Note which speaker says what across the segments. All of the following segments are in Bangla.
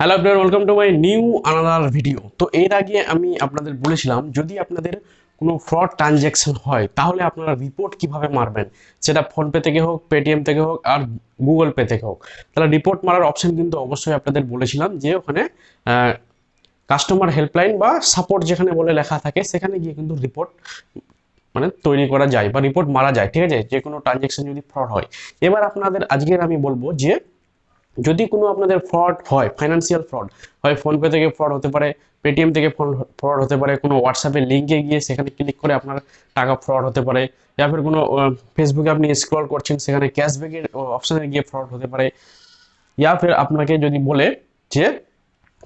Speaker 1: হ্যালো আপনার welcome to my new another video তো এর আগে আমি আপনাদের বলেছিলাম, যদি আপনাদের কোনো ফ্রড ট্রানজ্যাকশন হয়, তাহলে আপনারা রিপোর্ট কীভাবে মারবেন? সেটা ফোনপে থেকে হোক পেটিএম থেকে হোক, আর গুগল পে থেকে হোক। তাহলে রিপোর্ট মারার অপশন কিন্তু অবশ্যই আপনাদের বলেছিলাম যে ওখানে কাস্টমার হেল্পলাইন বা সাপোর্ট যেখানে বলে লেখা থাকে, সেখানে গিয়ে কিন্তু রিপোর্ট মানে তৈরি করা যায় বা রিপোর্ট মারা যায়। ঠিক আছে? যে কোনো ট্রানজ্যাকশন যদি ফ্রড হয়। এবার আপনাদের আজকের আমি বলব যে যদি কোনো আপনাদের ফ্রড হয় ফাইন্যান্সিয়াল ফ্রড হয় ফোনপে থেকে ফ্রড হতে পারে পেটিএম থেকে ফ্রড হতে পারে, কোনো হোয়াটসঅ্যাপের লিঙ্কে গিয়ে সেখানে ক্লিক করে আপনার টাকা ফ্রড হতে পারে ইয়া ফির কোনো ফেসবুকে আপনি স্ক্রল করছেন, সেখানে ক্যাশব্যাকের অপশানে গিয়ে ফ্রড হতে পারে ইয়া ফির আপনাকে যদি বলে যে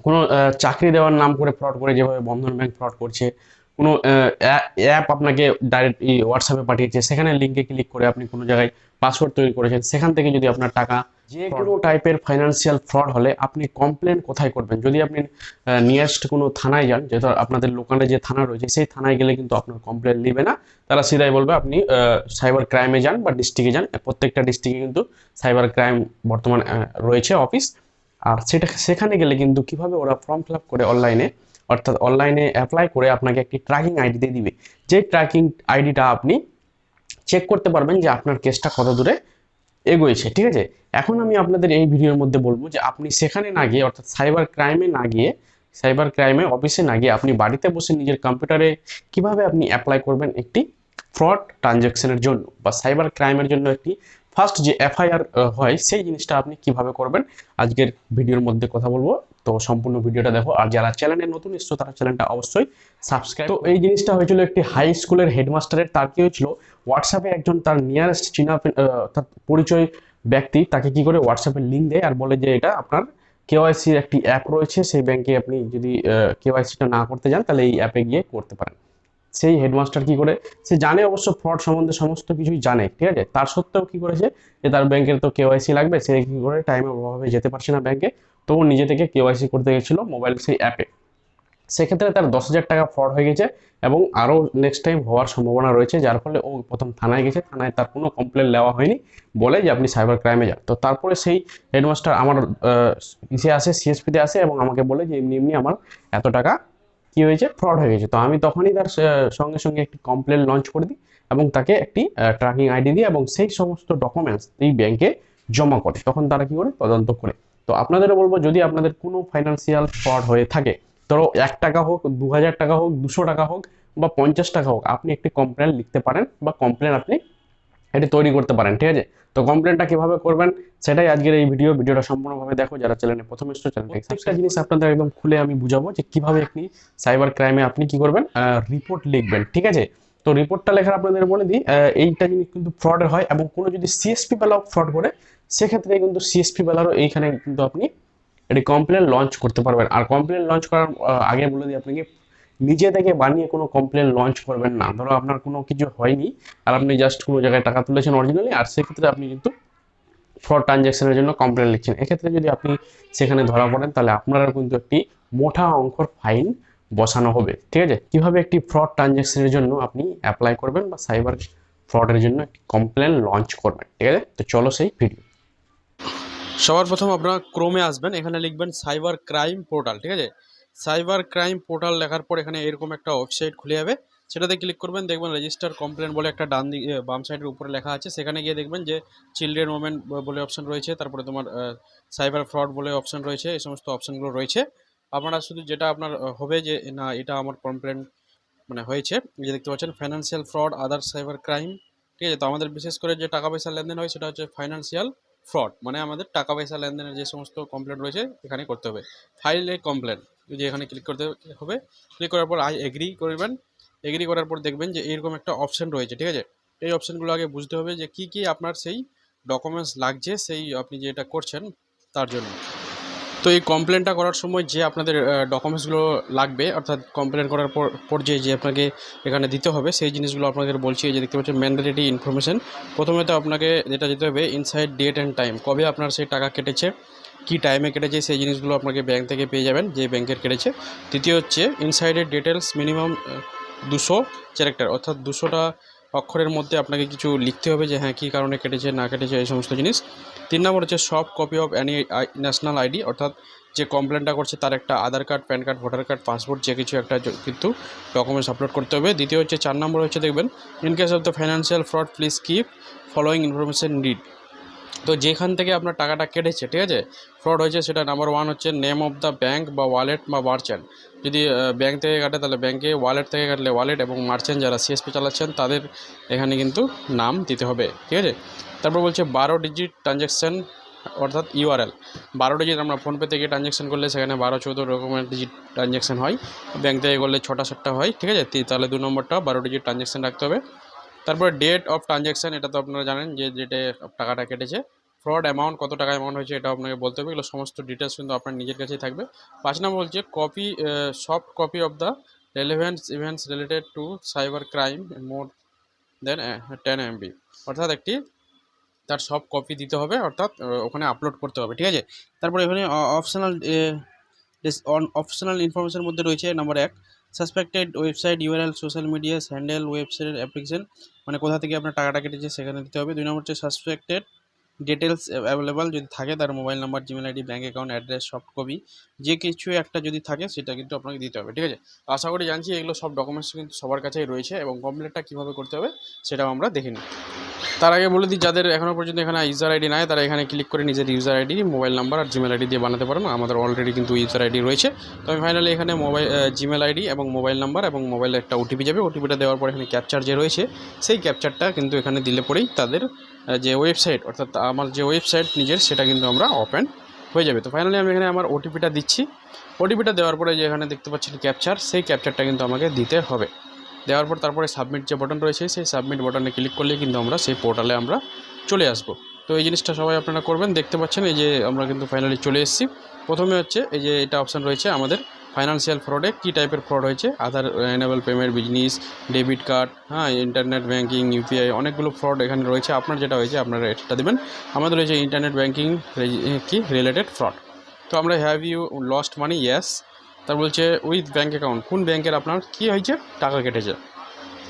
Speaker 1: কোনো চাকরি দেওয়ার নাম করে ফ্রড করে, যেভাবে বন্ধন ব্যাংক ফ্রড করছে, কোনো অ্যাপ আপনাকে ডাইরেক্ট হোয়াটসঅ্যাপে পাঠিয়েছে, সেখানে লিঙ্কে ক্লিক করে আপনি কোনো জায়গায় পাসওয়ার্ড তৈরি করেছেন সেখান থেকে যদি আপনার টাকা যে কোনো টাইপের ফাইন্যান্সিয়াল ফ্রড হলে আপনি কমপ্লেন কোথায় করবেন? যদি আপনি নিয়ারেস্ট কোনো থানায় যান যেহেতু আপনাদের লোকালে যে থানা রয়েছে সেই থানায় গেলে কিন্তু আপনার কমপ্লেন নেবে না। তারা সিধাই বলবে আপনি সাইবার ক্রাইমে যান বা ডিস্ট্রিক্টে যান। প্রত্যেকটা ডিস্ট্রিক্টে কিন্তু সাইবার ক্রাইম বর্তমান রয়েছে অফিস আর সেটা সেখানে গেলে কিন্তু কীভাবে ওরা ফর্ম ফিল আপ করে অনলাইনে অর্থাৎ অনলাইনে অ্যাপ্লাই করে আপনাকে একটি ট্র্যাকিং আইডি দিয়ে দিবে। যে ট্র্যাকিং আইডিটা আপনি চেক করতে পারবেন যে আপনার কেসটা কত দূরে এগোয়েছে, ঠিক আছে? এখন আমি আপনাদের এই ভিডিওর মধ্যে বলব যে আপনি সেখানে না গিয়ে, অর্থাৎ সাইবার ক্রাইমে না গিয়ে সাইবার ক্রাইমে অফিসে না গিয়ে আপনি বাড়িতে বসে নিজের কম্পিউটারে কীভাবে আপনি অ্যাপ্লাই করবেন একটি ফ্রড ট্রানজ্যাকশনের জন্য বা সাইবার ক্রাইমের জন্য একটি ফার্স্ট যে এফআইআর হয় সেই জিনিসটা আপনি কীভাবে করবেন? আজকের ভিডিওর মধ্যে কথা বলব। তো সম্পূর্ণ ভিডিওটা দেখো। আর যারা চ্যানেলে নতুন এসছো তারা চ্যানেলটা অবশ্যই সাবস্ক্রাইব তো এই জিনিসটা হয়েছিল একটি হাই স্কুলের হেডমাস্টারের তার কি হয়েছিল? হোয়াটসঅ্যাপে একজন তার নিয়ারেস্ট চিনা অর্থাৎ পরিচয় ব্যক্তি তাকে কি করে হোয়াটসঅ্যাপে লিঙ্ক দেয় আর বলে যে এটা আপনার কেওয়াইসির একটি অ্যাপ রয়েছে। সেই ব্যাংকে আপনি যদি কেওয়াইসিটা না করতে যান তাহলে এই অ্যাপে গিয়ে করতে পারেন। সেই হেডমাস্টার কি করে? সে জানে অবশ্য ফ্রড সম্বন্ধে সমস্ত কিছুই জানে, ঠিক আছে? তার সত্ত্বেও কি করেছে যে তার ব্যাংকের তো কেওয়াইসি লাগবে, সে কি করে টাইমে অভাবে যেতে পারছে না ব্যাংকে তো ও নিজে থেকে কেওয়াইসি করতে গেছিল মোবাইল সেই অ্যাপে সেক্ষেত্রে তার দশ হাজার টাকা ফ্রড হয়ে গেছে এবং আরও নেক্সট টাইম হওয়ার সম্ভাবনা রয়েছে, যার ফলে ও প্রথম থানায় গেছে, থানায় তার কোনো কমপ্লেন নেওয়া হয়নি, বলে যে আপনি সাইবার ক্রাইমে যান। তো তারপরে সেই হেডমাস্টার আমার ইসে আসে সিএসপিতে আসে এবং আমাকে বলে যে এমনি এমনি আমার এত টাকা কি হয়েছে? ফ্রড হয়ে গেছে। তো আমি তখনই তার সঙ্গে সঙ্গে একটি কমপ্লেন লঞ্চ করে দিই এবং তাকে একটি ট্র্যাকিং আইডি দিই এবং সেই সমস্ত ডকুমেন্টস এই ব্যাংকে জমা করে। তখন তারা কি করে? তদন্ত করে। তো আপনাদেরও বলব, যদি আপনাদের কোনো ফাইন্যান্সিয়াল ফ্রড হয়ে থাকে, ধরো এক টাকা হোক, দু হাজার টাকা হোক, দুশো টাকা হোক বা পঞ্চাশ টাকা হোক, আপনি একটি কমপ্লেন লিখতে পারেন বা কমপ্লেন আপনি এটি তৈরি করতে পারেন ঠিক আছে? তো কমপ্লেনটা কীভাবে করবেন? সেটাই আজকের এই ভিডিও ভিডিওটা সম্পূর্ণভাবে দেখো যারা চ্যানেলে প্রথম এসছো চ্যানেলটা প্রত্যেকটা জিনিস আপনাদের একদম খুলে আমি বুঝাবো যে কীভাবে আপনি সাইবার ক্রাইমে আপনি কি করবেন রিপোর্ট লিখবেন ঠিক আছে? তো রিপোর্টটা লেখার আপনাদের বলে দিই এইটা জিনিস কিন্তু ফ্রডের হয় এবং কোনো যদি সিএসপি বেলাও ফ্রড করে সেক্ষেত্রে কিন্তু সিএসপি বেলারও এইখানে কিন্তু আপনি এটি কমপ্লেন লঞ্চ করতে পারবেন। আর কমপ্লেন লঞ্চ করার আগে বলে দিই আপনাকে নিজে থেকে বানিয়ে কোনো কমপ্লেন লঞ্চ করবেন না। ধরো আপনার কোনো কিছু হয়নি আর আপনি জাস্ট কোনো জায়গায় টাকা তুলেছেন অরিজিনালি আর সেক্ষেত্রে আপনি কিন্তু ফ্রড ট্রানজ্যাকশনের জন্য কমপ্লেন লিখছেন। এক্ষেত্রে যদি আপনি সেখানে ধরা পড়েন, তাহলে আপনারা কিন্তু একটি মোটা অঙ্কর ফাইন বসানো হবে। ঠিক আছে? কীভাবে একটি ফ্রড ট্রানজ্যাকশনের জন্য আপনি অ্যাপ্লাই করবেন বা সাইবার ফ্রডের জন্য একটি কমপ্লেন লঞ্চ করবেন? ঠিক আছে? তো চলো সেই ভিডিও
Speaker 2: সবার প্রথম আপনারা ক্রোমে আসবেন। এখানে লিখবেন সাইবার ক্রাইম পোর্টাল ঠিক আছে? সাইবার ক্রাইম পোর্টাল লেখার পর এখানে এরকম একটা ওয়েবসাইট খুলে যাবে। সেটাতে ক্লিক করবেন, দেখবেন রেজিস্টার কমপ্লেন বলে একটা ডান বাম সাইডের উপরে লেখা আছে। সেখানে গিয়ে দেখবেন যে চিলড্রেন ওমেন বলে অপশন রয়েছে, তারপরে তোমার সাইবার ফ্রড বলে অপশন রয়েছে, এই সমস্ত অপশনগুলো রয়েছে। আপনারা শুধু যেটা আপনার হবে যে, না, এটা আমার কমপ্লেন মানে হয়েছে। যে দেখতে পাচ্ছেন financial fraud other cyber crime ঠিক আছে? তো আমাদের বিশেষ করে যে টাকা পয়সা লেনদেন হয়, সেটা হচ্ছে ফাইন্যান্সিয়াল ফ্রড মানে আমাদের টাকা পয়সা লেনদেনের যে সমস্ত কমপ্লেন রয়েছে, এখানে করতে হবে। ফাইল এ কমপ্লেন যে এখানে ক্লিক করতে হবে ক্লিক করার পর আই এগ্রি করবেন। এগ্রি করার পর দেখবেন যে এরকম একটা অপশন রয়েছে, ঠিক আছে? এই অপশনগুলো আগে বুঝতে হবে যে কি কি আপনার সেই ডকুমেন্টস লাগছে, সেই আপনি যেটা করছেন তার জন্য। তো এই কমপ্লেনটা করার সময় যে আপনাদের ডকুমেন্টসগুলো লাগবে, অর্থাৎ কমপ্লেন করার পর পর যে যে আপনাকে এখানে দিতে হবে, সেই জিনিসগুলো আপনাদের বলছি যে দেখতে পাচ্ছেন ম্যান্ডেটরি ইনফরমেশন প্রথমে তো আপনাকে যেটা দিতে হবে ইনসাইড ডেট অ্যান্ড টাইম কবে আপনার সেই টাকা কেটেছে কী টাইমে কেটেছে সেই জিনিসগুলো আপনাকে ব্যাংক থেকে পেয়ে যাবেন যে ব্যাংকের কেটেছে। তৃতীয় হচ্ছে ইনসাইডের ডিটেলস মিনিমাম দুশো ক্যারেক্টার অর্থাৎ দুশোটা অক্ষরের মধ্যে আপনাকে কিছু লিখতে হবে যে হ্যাঁ কী কারণে কেটেছে, না কেটেছে, এই সমস্ত জিনিস। তিন নম্বর হচ্ছে soft copy of any national ID অর্থাৎ যে কমপ্লেনটা করছে তার একটা Aadhaar card PAN card voter card passport যে কিছু একটা কিন্তু ডকুমেন্টস আপলোড করতে হবে। দ্বিতীয় হচ্ছে, চার নম্বর হচ্ছে, দেখবেন in case of the financial fraud please keep following information need তো যেখান থেকে আপনার টাকাটা কেটেছে, ঠিক আছে? ফ্রড হয়েছে সেটা নাম্বার ওয়ান হচ্ছে নেম অফ দ্য ব্যাঙ্ক বা ওয়ালেট বা মার্চেন্ট যদি ব্যাঙ্ক থেকে কাটে তাহলে ব্যাঙ্কে ওয়ালেট থেকে কাটলে ওয়ালেট এবং মার্চেন্ট যারা সিএসপি চালাচ্ছেন তাদের এখানে কিন্তু নাম দিতে হবে, ঠিক আছে? তারপর বলছে বারো ডিজিট ট্রানজ্যাকশান অর্থাৎ ইউআরএল বারো ডিজিট আমরা ফোনপে থেকে ট্রানজ্যাকশন করলে সেখানে বারো চৌদ্দ রকমের ডিজিট ট্রানজ্যাকশন হয়। ব্যাঙ্ক থেকে করলে ছটা সাতটা হয়, ঠিক আছে? তাহলে দু নম্বরটা বারো ডিজিট ট্রানজ্যাকশন রাখতে হবে। তারপরে ডেট অফ ট্রানজ্যাকশান এটা তো আপনারা জানেন যে ডেটে টাকাটা কেটেছে। ফ্রড অ্যামাউন্ট কত টাকা অ্যামাউন্ট হয়েছে, এটা আপনাকে বলতে হবে। এগুলো সমস্ত ডিটেলস কিন্তু আপনার নিজের কাছেই থাকবে। পাঁচ নম্বর বলছে copy soft copy of the relevance events related to cyber crime more than ten MB অর্থাৎ একটি তার সব কপি দিতে হবে, অর্থাৎ ওখানে আপলোড করতে হবে, ঠিক আছে? তারপরে এখানে অপশনাল অপশনাল ইনফরমেশনের মধ্যে রয়েছে নাম্বার এক। Suspected website URL social media handle ওয়েবসাইটের অ্যাপ্লিকেশন মানে কোথা থেকে আপনার টাকাটা কেটেছে সেখানে দিতে হবে। দুই নম্বর হচ্ছে সাসপেক্টেড ডিটেলস অ্যাভেলেবল যদি থাকে, তার mobile number Gmail ID bank account address soft copy যে কিছু একটা যদি থাকে, সেটা কিন্তু আপনাকে দিতে হবে, ঠিক আছে? আশা করি জানছি, এগুলো সব ডকুমেন্টস কিন্তু সবার কাছেই রয়েছে এবং কমপ্লেটটা কীভাবে করতে হবে, সেটাও আমরা দেখে নিই। তার আগে বলে দিই, যাদের এখনও পর্যন্ত এখানে ইউজার আইডি নাই, তারা এখানে ক্লিক করে নিজের ইউজার আইডি মোবাইল নাম্বার আর জিমেল আইডি দিয়ে বানাতে পারেন। আমাদের অলরেডি কিন্তু ইউজার আইডি রয়েছে। তো আমি ফাইনালি এখানে মোবাইল জিমেল আইডি এবং মোবাইল নাম্বার এবং মোবাইলে একটা ওটিপি যাবে। ওটিপিটা দেওয়ার পর এখানে ক্যাপচার যে রয়েছে, সেই ক্যাপচারটা কিন্তু এখানে দিলে পরেই তাদের যে ওয়েবসাইট অর্থাৎ আমার যে ওয়েবসাইট নিজের, সেটা কিন্তু আমরা ওপেন হয়ে যাবে। তো ফাইনালি আমি এখানে আমার ওটিপিটা দিচ্ছি। ওটিপিটা দেওয়ার পরে যে এখানে দেখতে পাচ্ছেন ক্যাপচার সেই ক্যাপচারটা কিন্তু আমাকে দিতে হবে। দেওয়ার পর তারপরে সাবমিট যে বাটন রয়েছে, সেই সাবমিট বাটনে ক্লিক করলে কিন্তু আমরা সেই পোর্টালে আমরা চলে আসব। তো এই জিনিসটা সবাই আপনারা করবেন। দেখতে পাচ্ছেন এই যে আমরা কিন্তু ফাইনালি চলে এসেছি। প্রথমে হচ্ছে এই যে এটা অপশান রয়েছে আমাদের ফাইন্যান্সিয়াল ফ্রডে কী টাইপের ফ্রড হয়েছে? Aadhaar enable payment business debit card হ্যাঁ ইন্টারনেট ব্যাঙ্কিং ইউপিআই অনেকগুলো ফ্রড এখানে রয়েছে। আপনার যেটা হয়েছে, আপনারা এটা দেবেন। আমাদের রয়েছে ইন্টারনেট ব্যাঙ্কিং কি রিলেটেড ফ্রড তো আমরা have you lost money yes তার বলছে উইথ ব্যাঙ্ক অ্যাকাউন্ট কোন ব্যাংকের আপনার কী হয়েছে? টাকা কেটেছে।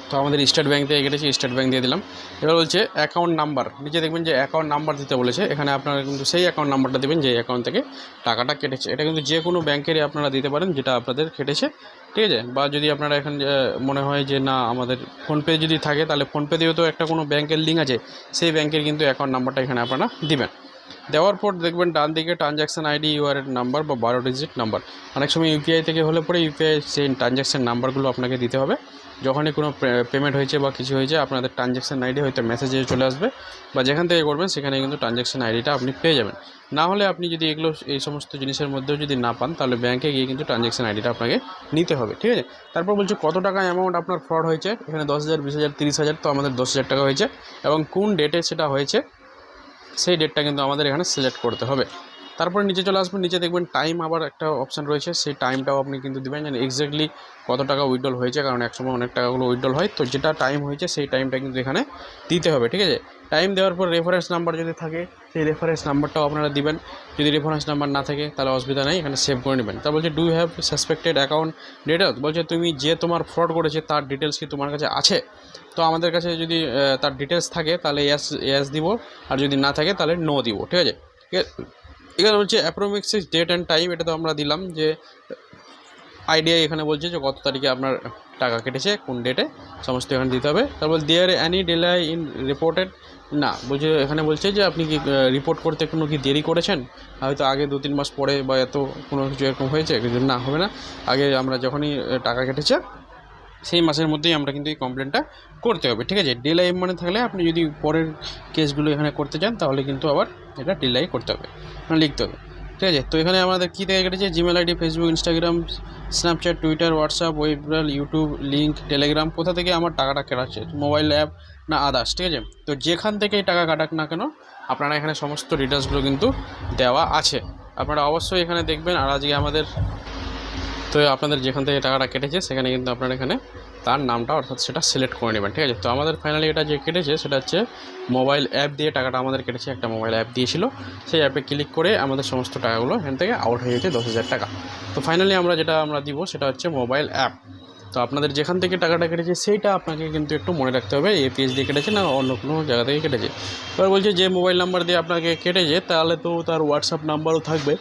Speaker 2: তো আমাদের স্টেট ব্যাঙ্ক থেকে কেটেছে, স্টেট ব্যাঙ্ক দিয়ে দিলাম। এবার বলছে অ্যাকাউন্ট নাম্বার নিচে দেখবেন যে অ্যাকাউন্ট নাম্বার দিতে বলেছে। এখানে আপনারা কিন্তু সেই অ্যাকাউন্ট নাম্বারটা দেবেন যে অ্যাকাউন্ট থেকে টাকাটা কেটেছে। এটা কিন্তু যে কোনো ব্যাংকেরই আপনারা দিতে পারেন, যেটা আপনাদের কেটেছে। ঠিক আছে? বা যদি আপনারা এখানে মনে হয় যে না, আমাদের ফোনপে যদি থাকে, তাহলে ফোনপে দিয়েও তো একটা কোনো ব্যাংকের লিঙ্ক আছে। সেই ব্যাংকের কিন্তু অ্যাকাউন্ট নাম্বারটা এখানে আপনারা দিবেন। দেওয়ার পর দেখবেন ডান দিকে ট্রানজ্যাকশান আইডি ইউআর নাম্বার বা বারো ডিজিট নাম্বার অনেক সময় ইউপিআই থেকে হলে পরে ইউপিআই সেই ট্রানজ্যাকশান নাম্বারগুলো আপনাকে দিতে হবে। যখনই কোনো পেমেন্ট হয়েছে বা কিছু হয়েছে, আপনাদের ট্রানজ্যাকশান আইডি হয়তো মেসেজে চলে আসবে বা যেখান থেকে করবেন, সেখানে কিন্তু ট্রানজ্যাকশান আইডিটা আপনি পেয়ে যাবেন। না হলে আপনি যদি এগুলো, এই সমস্ত জিনিসের মধ্যেও যদি না পান, তাহলে ব্যাংকে গিয়ে কিন্তু ট্রানজ্যাকশান আইডিটা আপনাকে নিতে হবে, ঠিক আছে? তারপর বলছে কত টাকা অ্যামাউন্ট আপনার ফ্রড হয়েছে? এখানে দশ হাজার, বিশ হাজার, তিরিশ হাজার, তো আমাদের দশ হাজার টাকা হয়েছে। এবং কোন ডেটে সেটা হয়েছে? সেই ডেটটা কিন্তু আমাদের এখানে সিলেক্ট করতে হবে। তারপরে নিচে চলে আসবেন নিচে দেখবেন টাইম আবার একটা অপশান রয়েছে, সেই টাইমটাও আপনি কিন্তু দেবেন। যেন এক্স্যাক্টলি কত টাকা উইড্রল হয়েছে, কারণ একসময় অনেক টাকাগুলো উইড্রল হয়। তো যেটা টাইম হয়েছে, সেই টাইমটা কিন্তু এখানে দিতে হবে, ঠিক আছে? টাইম দেওয়ার পর রেফারেন্স নাম্বার যদি থাকে, সেই রেফারেন্স নাম্বারটাও আপনারা দিবেন। যদি রেফারেন্স নাম্বার না থাকে, তাহলে অসুবিধা নেই, এখানে সেভ করে নেবেন। তা বলছে do have suspected account details বলছে, তুমি যে তোমার ফ্রড করেছে, তার ডিটেলস কি তোমার কাছে আছে? তো আমাদের কাছে যদি তার ডিটেলস থাকে, তাহলে ইয়াস ইয়াস দিব। আর যদি না থাকে, তাহলে নো দিব, ঠিক আছে? এখানে হচ্ছে অ্যাপ্রোমিক্সিস ডেট অ্যান্ড টাইম এটা তো আমরা দিলাম যে আইডিয়া এখানে বলছে যে কত তারিখে আপনার টাকা কেটেছে, কোন ডেটে সমস্ত এখানে দিতে হবে। তারপর there any delay in reported না, বলছে, এখানে বলছে যে আপনি কি রিপোর্ট করতে কোনো কি দেরি করেছেন? হয়তো আগে দু তিন মাস পরে বা এত কোনো কিছু এরকম হয়েছে না, হবে না। আগে আমরা যখনই টাকা কেটেছে সেই মাসের মধ্যেই আমরা কিন্তু এই কমপ্লেনটা করতে হবে। ঠিক আছে? ডিলাই মানে থাকলে আপনি যদি পরের কেসগুলো এখানে করতে চান, তাহলে কিন্তু আবার এটা ডিলাই করতে হবে। মানে লিখতে হবে। ঠিক আছে? তো এখানে আমাদের কী থেকে কেটেছে Gmail ID Facebook Instagram Snapchat Twitter WhatsApp web URL YouTube link Telegram কোথা থেকে আমার টাকাটা কাটাচ্ছে মোবাইল অ্যাপ না আদার্স ঠিক আছে? তো যেখান থেকেই টাকা কাটাক না কেন, আপনারা এখানে সমস্ত ডিটেলসগুলো কিন্তু দেওয়া আছে। আপনারা অবশ্যই এখানে দেখবেন, আর আজকে আমাদের তো আপনাদের যেখান থেকে টাকাটা কেটেছে, সেখানে কিন্তু আপনারা এখানে তার নামটা অর্থাৎ সেটা সিলেক্ট করে নেবেন, ঠিক আছে? তো আমাদের ফাইনালি এটা যে কেটেছে, সেটা হচ্ছে মোবাইল অ্যাপ দিয়ে টাকাটা আমাদের কেটেছে, একটা মোবাইল অ্যাপ দিয়েছিল। সেই অ্যাপে ক্লিক করে আমাদের সমস্ত টাকাগুলো এখান থেকে আউট হয়ে গেছে দশ হাজার টাকা। তো ফাইনালি আমরা যেটা আমরা দিব, সেটা হচ্ছে মোবাইল অ্যাপ তো আপনাদের যেখান থেকে টাকাটা কেটেছে, সেইটা আপনাকে কিন্তু একটু মনে রাখতে হবে এপিএস দিয়ে কেটেছে না অন্য কোনো জায়গা থেকে কেটেছে। এবার বলছে যে মোবাইল নাম্বার দিয়ে আপনাকে কেটেছে, তাহলে তো তার হোয়াটসঅ্যাপ নাম্বারও থাকবে।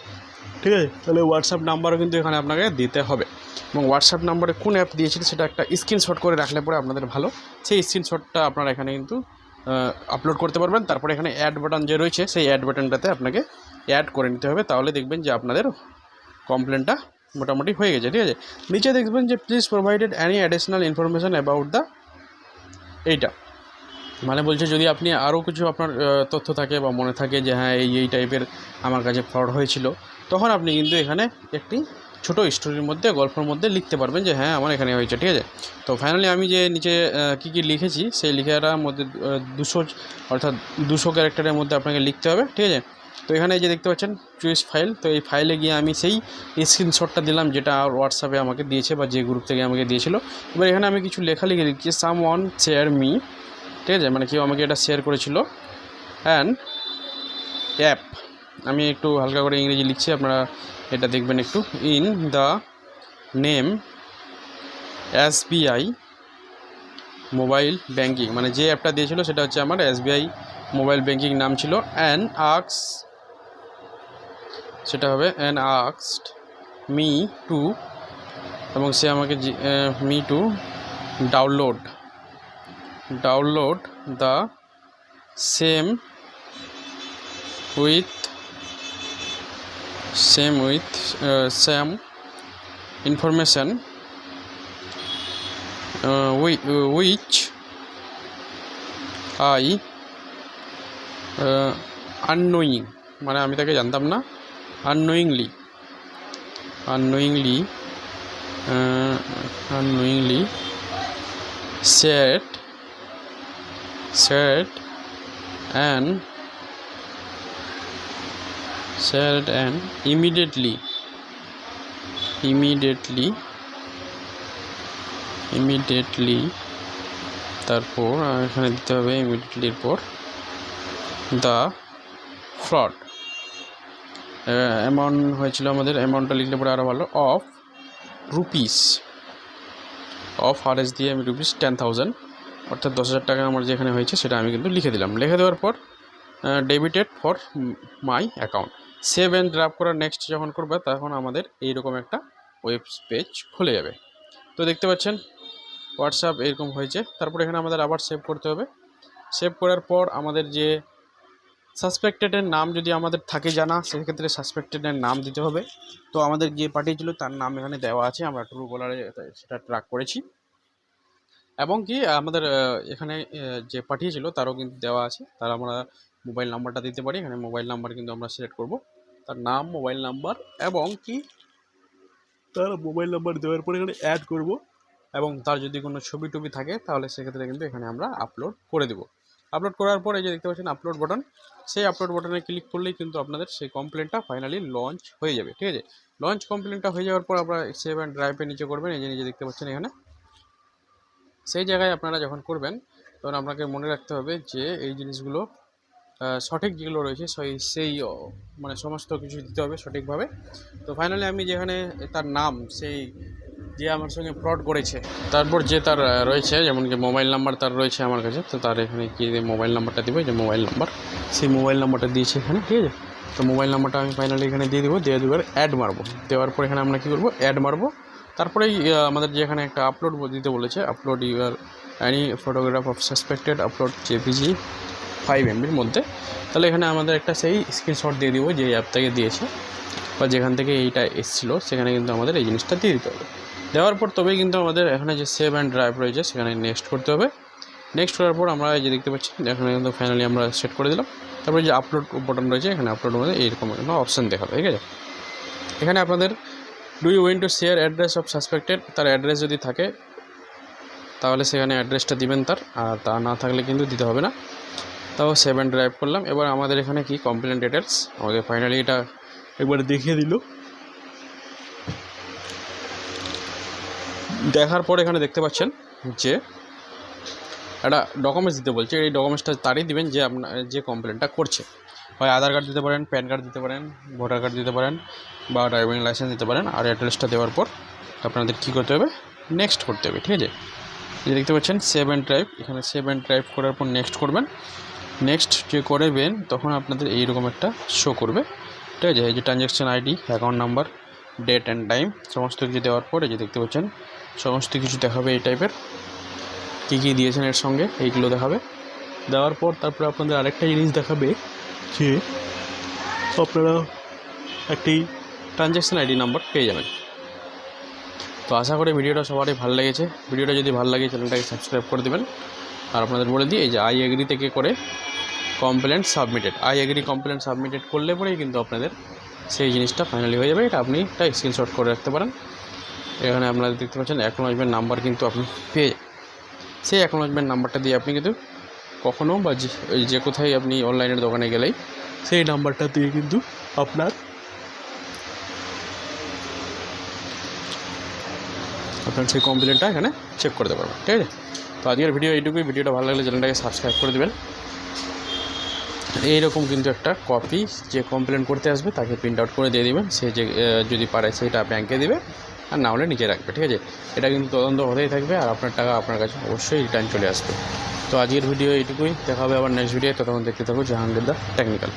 Speaker 2: ঠিক আছে? তাহলে হোয়াটসঅ্যাপ নাম্বারও কিন্তু এখানে আপনাকে দিতে হবে। এবং হোয়াটসঅ্যাপ নাম্বারে কোন অ্যাপ দিয়েছিল সেটা একটা স্ক্রিনশট করে রাখলে পরে আপনাদের ভালো। সেই স্ক্রিনশটটা আপনারা এখানে কিন্তু আপলোড করতে পারবেন। তারপরে এখানে অ্যাড বাটন যে রয়েছে, সেই অ্যাড বাটনটাতে আপনাকে অ্যাড করে নিতে হবে। তাহলে দেখবেন যে আপনাদের কমপ্লেনটা মোটামুটি হয়ে গেছে, ঠিক আছে? নিচে দেখবেন যে please provided any additional information about the এইটা। মানে বলছে যদি আপনি আরও কিছু আপনার তথ্য থাকে বা মনে থাকে যে হ্যাঁ এই এই টাইপের আমার কাছে ফ্রড হয়েছিল তখন আপনি কিন্তু এখানে একটি ছোটো স্টোরির মধ্যে, গল্পের মধ্যে লিখতে পারবেন যে হ্যাঁ আমার এখানে হয়েছে। ঠিক আছে? তো ফাইনালি আমি যে নিচে কী কী লিখেছি, সেই লিখাটার মধ্যে দুশো, অর্থাৎ দুশো ক্যারেক্টারের মধ্যে আপনাকে লিখতে হবে, ঠিক আছে? তো এখানে যে দেখতে পাচ্ছেন চুইস ফাইল তো এই ফাইলে গিয়ে আমি সেই স্ক্রিনশটটা দিলাম, যেটা আর হোয়াটসঅ্যাপে আমাকে দিয়েছে বা যে গ্রুপ থেকে আমাকে দিয়েছিল। এবার এখানে আমি কিছু লেখা লিখে দিচ্ছি সাম ওয়ান শেয়ার মি ঠিক আছে? মানে কেউ আমাকে এটা শেয়ার করেছিল। অ্যান্ড অ্যাপ আমি একটু হালকা করে ইংরেজি লিখছি, আপনারা এটা দেখবেন একটু। In the name S B I mobile banking মানে যে অ্যাপটা দিয়েছিল সেটা হচ্ছে আমার এসবিআই মোবাইল ব্যাঙ্কিং নাম ছিল। অ্যান আক্স সেটা হবে অ্যান আক্সড মি টু এবং সে আমাকে me to download download the same with same with same information which I unknowing মানে আমি তাকে জানতাম না unknowingly unknowingly unknowingly set said and said and immediately immediately immediately, তারপর এখানে দিতে হবে ইমিডিয়েটলির পর দ্য ফ্রড অ্যামাউন্ট হয়েছিল আমাদের অ্যামাউন্টটা লিখলে পরে আরও ভালো of rupees of R S দিয়ে আমি রুপিস টেন থাউজেন্ড অর্থাৎ দশ হাজার টাকা আমার যেখানে হয়েছে সেটা আমি কিন্তু লিখে দিলাম। লিখে দেওয়ার পর debited for my account save and draft করার নেক্সট যখন করবে, তখন আমাদের এইরকম একটা ওয়েব পেজ খুলে যাবে। তো দেখতে পাচ্ছেন হোয়াটসঅ্যাপ এরকম হয়েছে। তারপর এখানে আমাদের আবার সেভ করতে হবে। সেভ করার পর আমাদের যে সাসপেক্টেডের নাম যদি আমাদের থাকে জানা, সেক্ষেত্রে সাসপেক্টেডের নাম দিতে হবে। তো আমাদের যে পাঠিয়েছিল, তার নাম এখানে দেওয়া আছে। আমরা ট্রু কলারে সেটা ট্র্যাক করেছি। এবং কি, আমাদের এখানে যে পাঠিয়েছিল, তারও কিন্তু দেওয়া আছে। তার আমরা মোবাইল নাম্বারটা দিতে পারি। এখানে মোবাইল নাম্বার কিন্তু আমরা সিলেক্ট করব। তার নাম, মোবাইল নাম্বার এবং কি? তার মোবাইল নাম্বার দেওয়ার পরে এখানে অ্যাড করব এবং তার যদি কোনো ছবি টবি থাকে, তাহলে সেক্ষেত্রে কিন্তু এখানে আমরা আপলোড করে দেব। আপলোড করার পরে যে দেখতে পাচ্ছেন আপলোড বাটন সেই আপলোড বাটনে ক্লিক করলেই কিন্তু আপনাদের সেই কমপ্লেনটা ফাইনালি লঞ্চ হয়ে যাবে, ঠিক আছে? লঞ্চ কমপ্লেনটা হয়ে যাওয়ার পর আপনারা সেভ অ্যান্ড ড্রাইভের নিচে করবেন, এই যে নিচে দেখতে পাচ্ছেন এখানে। সেই জায়গায় আপনারা যখন করবেন, তখন আপনাকে মনে রাখতে হবে যে এই জিনিসগুলো সঠিক যেগুলো রয়েছে, সেই সেই মানে সমস্ত কিছু দিতে হবে সঠিকভাবে। তো ফাইনালি আমি যেখানে তার নাম, সেই যে আমার সঙ্গে ফ্রড করেছে, তারপর যে তার রয়েছে যেমন কি মোবাইল নাম্বার তার রয়েছে আমার কাছে, তো তার এখানে কি মোবাইল নাম্বারটা দেবো যে মোবাইল নাম্বার সেই মোবাইল নাম্বারটা দিয়েছে এখানে, ঠিক আছে? তো মোবাইল নাম্বারটা আমি ফাইনালি এখানে দিয়ে দেবো, দিয়ে দেওয়ার অ্যাড মারবো। দেওয়ার পর এখানে আমরা কী করব? অ্যাড মারবো। তারপরেই আমাদের যে এখানে একটা আপলোড দিতে বলেছে upload your any photograph of suspected upload JPG five এমবির মধ্যে। তাহলে এখানে আমাদের একটা সেই স্ক্রিনশট দিয়ে দিব যে অ্যাপ থেকে দিয়েছে। বা যেখান থেকে এইটা এসেছিল, সেখানে কিন্তু আমাদের এই জিনিসটা দিয়ে দিতে হবে। দেওয়ার পর তবেই কিন্তু আমাদের এখানে যে সেভ অ্যান্ড ড্রাইভ রয়েছে, সেখানে নেক্সট করতে হবে। নেক্সট করার পর আমরা যে দেখতে পাচ্ছি এখানে কিন্তু ফাইনালি আমরা সেট করে দিলাম। তারপরে যে আপলোড বটন রয়েছে, এখানে আপলোড মধ্যে এইরকম একটা অপশান দেখাবে, ঠিক আছে? এখানে আপনাদের do you want to share address of suspected তার অ্যাড্রেস যদি থাকে, তাহলে সেখানে অ্যাড্রেসটা দিবেন তার। আর তা না থাকলে কিন্তু দিতে হবে না। তাও সেভেন ড্রাইভ করলাম। এবার আমাদের এখানে কি কমপ্লেন ডিটেলস আমাদের ফাইনালি এটা একবার দেখিয়ে দিল। দেখার পর এখানে দেখতে পাচ্ছেন যে একটা ডকুমেন্টস দিতে বলছে। এই ডকুমেন্টসটা তারই দিবেন যে আপনার যে কমপ্লেনটা করছে। হয় আধার কার্ড দিতে পারেন প্যান কার্ড দিতে পারেন ভোটার কার্ড দিতে পারেন বা ড্রাইভিং লাইসেন্স দিতে পারেন। আর অ্যাড্রেসটা দেওয়ার পর আপনাদের কী করতে হবে? নেক্সট করতে হবে, ঠিক আছে? দেখতে পাচ্ছেন সেভেন ড্রাইভ এখানে সেভেন ড্রাইভ করার পর নেক্সট করবেন। নেক্সট যে করবেন তখন আপনাদের এইরকম একটা শো করবে। ঠিক আছে? এই যে transaction ID account number date and time সমস্ত কিছু দেওয়ার পর যে দেখতে পাচ্ছেন, সমস্ত কিছু দেখাবে এই টাইপের কী কী দিয়েছেন এর সঙ্গে, এইগুলো দেখাবে। দেওয়ার পর তারপরে আপনাদের আরেকটা জিনিস দেখাবে যে আপনারা একটি ট্রানজ্যাকশন আইডি নাম্বার পেয়ে যাবেন। তো আশা করি ভিডিওটা সবারই ভালো লেগেছে। ভিডিওটা যদি ভালো লাগে, চ্যানেলটাকে সাবস্ক্রাইব করে দেবেন। আর আপনাদের বলে দিই, এই যে আই এগ্রি থেকে করে complaint submitted I agree complaint submitted করলে পরেই কিন্তু আপনাদের সেই জিনিসটা ফাইনালি হয়ে যাবে। এটা আপনি একটা স্ক্রিনশট করে রাখতে পারেন। এখানে আপনারা দেখতে পাচ্ছেন অ্যাকনোলজমেন্ট নাম্বার কিন্তু আপনি পেয়ে। সেই অ্যাকনোলজমেন্ট নাম্বারটা দিয়ে আপনি কিন্তু কখনও বা যে কোথায় আপনি অনলাইনের দোকানে গেলেই সেই নাম্বারটা দিয়ে কিন্তু আপনার আপনার সেই কমপ্লেনটা এখানে চেক করতে পারবেন। ঠিক আছে? তো আজকের ভিডিও এইটুকুই। ভিডিওটা ভালো লাগলে চ্যানেলটাকে সাবস্ক্রাইব করে দেবেন। এইরকম কিন্তু একটা কপি যে কমপ্লেন করতে আসবে, তাকে প্রিন্ট আউট করে দিয়ে দেবেন। সে যে যদি পারে সেটা ব্যাংকে দেবে আর না হলে নিজে রাখবে, ঠিক আছে? এটা কিন্তু তদন্ত হতেই থাকবে আর আপনার টাকা আপনার কাছে অবশ্যই রিটার্ন চলে আসবে। তো আজকের ভিডিও এইটুকুই। দেখা হবে আবার নেক্সট ভিডিও ততক্ষণ দেখতে থাকব জাহাঙ্গীর দা টেকনিক্যাল